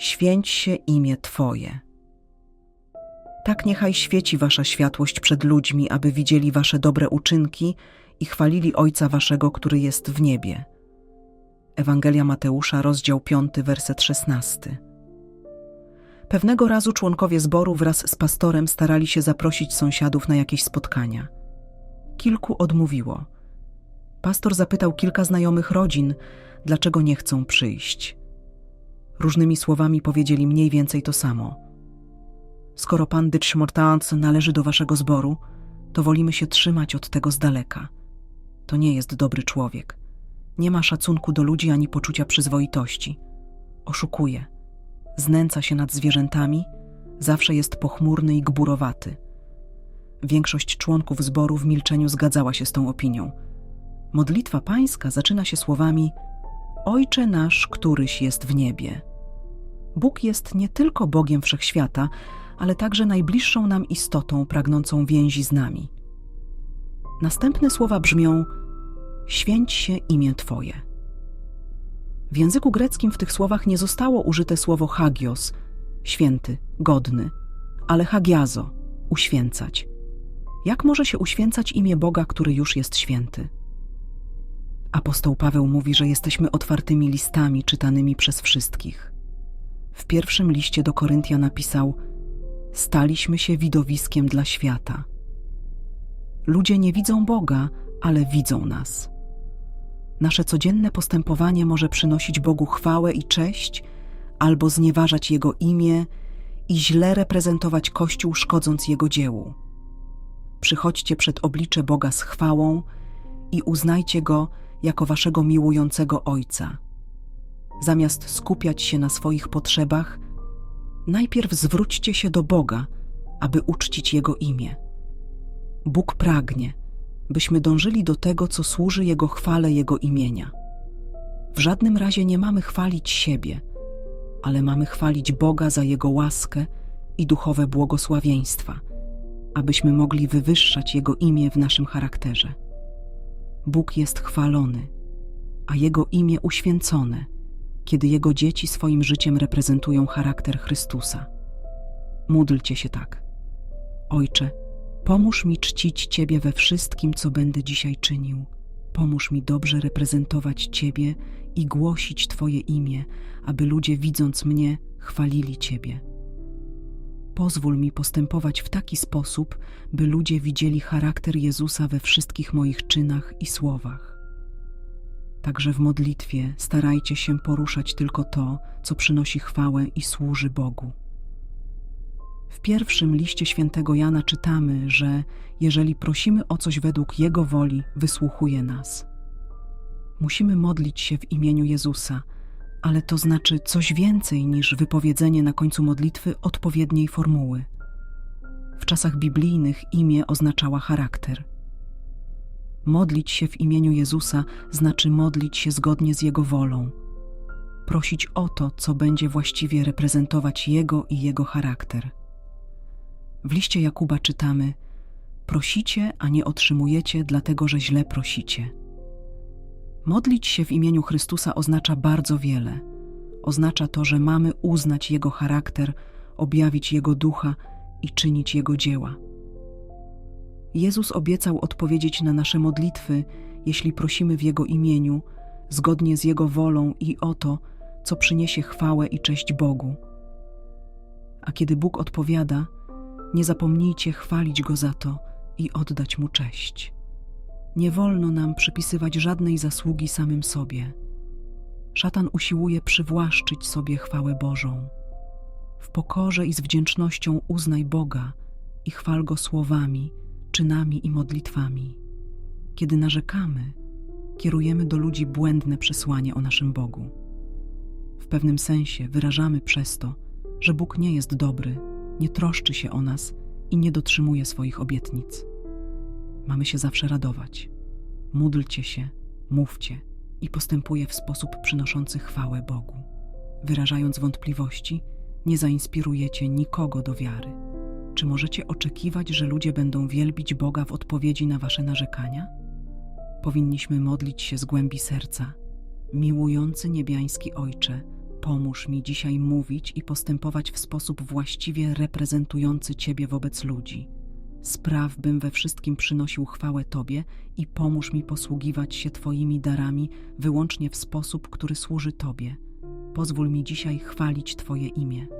święć się imię Twoje. Tak niechaj świeci Wasza światłość przed ludźmi, aby widzieli Wasze dobre uczynki i chwalili Ojca Waszego, który jest w niebie. Ewangelia Mateusza, rozdział 5, werset 16. Pewnego razu członkowie zboru wraz z pastorem starali się zaprosić sąsiadów na jakieś spotkania. Kilku odmówiło. Pastor zapytał kilka znajomych rodzin, dlaczego nie chcą przyjść. Różnymi słowami powiedzieli mniej więcej to samo. Skoro pan Dycz Mortans należy do waszego zboru, to wolimy się trzymać od tego z daleka. To nie jest dobry człowiek. Nie ma szacunku do ludzi ani poczucia przyzwoitości. Oszukuje. Znęca się nad zwierzętami, zawsze jest pochmurny i gburowaty. Większość członków zboru w milczeniu zgadzała się z tą opinią. Modlitwa pańska zaczyna się słowami: Ojcze nasz, któryś jest w niebie. Bóg jest nie tylko Bogiem wszechświata, ale także najbliższą nam istotą pragnącą więzi z nami. Następne słowa brzmią: Święć się imię Twoje. W języku greckim w tych słowach nie zostało użyte słowo hagios, święty, godny, ale hagiazo, uświęcać. Jak może się uświęcać imię Boga, który już jest święty? Apostoł Paweł mówi, że jesteśmy otwartymi listami czytanymi przez wszystkich. W pierwszym liście do Koryntia napisał: Staliśmy się widowiskiem dla świata. Ludzie nie widzą Boga, ale widzą nas. Nasze codzienne postępowanie może przynosić Bogu chwałę i cześć, albo znieważać Jego imię i źle reprezentować Kościół, szkodząc Jego dziełu. Przychodźcie przed oblicze Boga z chwałą i uznajcie Go jako Waszego miłującego Ojca. Zamiast skupiać się na swoich potrzebach, najpierw zwróćcie się do Boga, aby uczcić Jego imię. Bóg pragnie, byśmy dążyli do tego, co służy Jego chwale Jego imienia. W żadnym razie nie mamy chwalić siebie, ale mamy chwalić Boga za Jego łaskę i duchowe błogosławieństwa, abyśmy mogli wywyższać Jego imię w naszym charakterze. Bóg jest chwalony, a Jego imię uświęcone, kiedy Jego dzieci swoim życiem reprezentują charakter Chrystusa. Módlcie się tak. Ojcze, Pomóż mi czcić Ciebie we wszystkim, co będę dzisiaj czynił. Pomóż mi dobrze reprezentować Ciebie i głosić Twoje imię, aby ludzie widząc mnie chwalili Ciebie. Pozwól mi postępować w taki sposób, by ludzie widzieli charakter Jezusa we wszystkich moich czynach i słowach. Także w modlitwie starajcie się poruszać tylko to, co przynosi chwałę i służy Bogu. W pierwszym liście świętego Jana czytamy, że jeżeli prosimy o coś według Jego woli, wysłuchuje nas. Musimy modlić się w imieniu Jezusa, ale to znaczy coś więcej niż wypowiedzenie na końcu modlitwy odpowiedniej formuły. W czasach biblijnych imię oznaczała charakter. Modlić się w imieniu Jezusa znaczy modlić się zgodnie z Jego wolą, prosić o to, co będzie właściwie reprezentować Jego i Jego charakter. W liście Jakuba czytamy: Prosicie, a nie otrzymujecie, dlatego że źle prosicie. Modlić się w imieniu Chrystusa oznacza bardzo wiele. Oznacza to, że mamy uznać Jego charakter, objawić Jego ducha i czynić Jego dzieła. Jezus obiecał odpowiedzieć na nasze modlitwy, jeśli prosimy w Jego imieniu, zgodnie z Jego wolą i o to, co przyniesie chwałę i cześć Bogu. A kiedy Bóg odpowiada, nie zapomnijcie chwalić Go za to i oddać Mu cześć. Nie wolno nam przypisywać żadnej zasługi samym sobie. Szatan usiłuje przywłaszczyć sobie chwałę Bożą. W pokorze i z wdzięcznością uznaj Boga i chwal Go słowami, czynami i modlitwami. Kiedy narzekamy, kierujemy do ludzi błędne przesłanie o naszym Bogu. W pewnym sensie wyrażamy przez to, że Bóg nie jest dobry nie troszczy się o nas i nie dotrzymuje swoich obietnic. Mamy się zawsze radować. Módlcie się, mówcie i postępuje w sposób przynoszący chwałę Bogu. Wyrażając wątpliwości, nie zainspirujecie nikogo do wiary. Czy możecie oczekiwać, że ludzie będą wielbić Boga w odpowiedzi na wasze narzekania? Powinniśmy modlić się z głębi serca. Miłujący niebiański Ojcze, Pomóż mi dzisiaj mówić i postępować w sposób właściwie reprezentujący Ciebie wobec ludzi. Spraw, bym we wszystkim przynosił chwałę Tobie i pomóż mi posługiwać się Twoimi darami wyłącznie w sposób, który służy Tobie. Pozwól mi dzisiaj chwalić Twoje imię.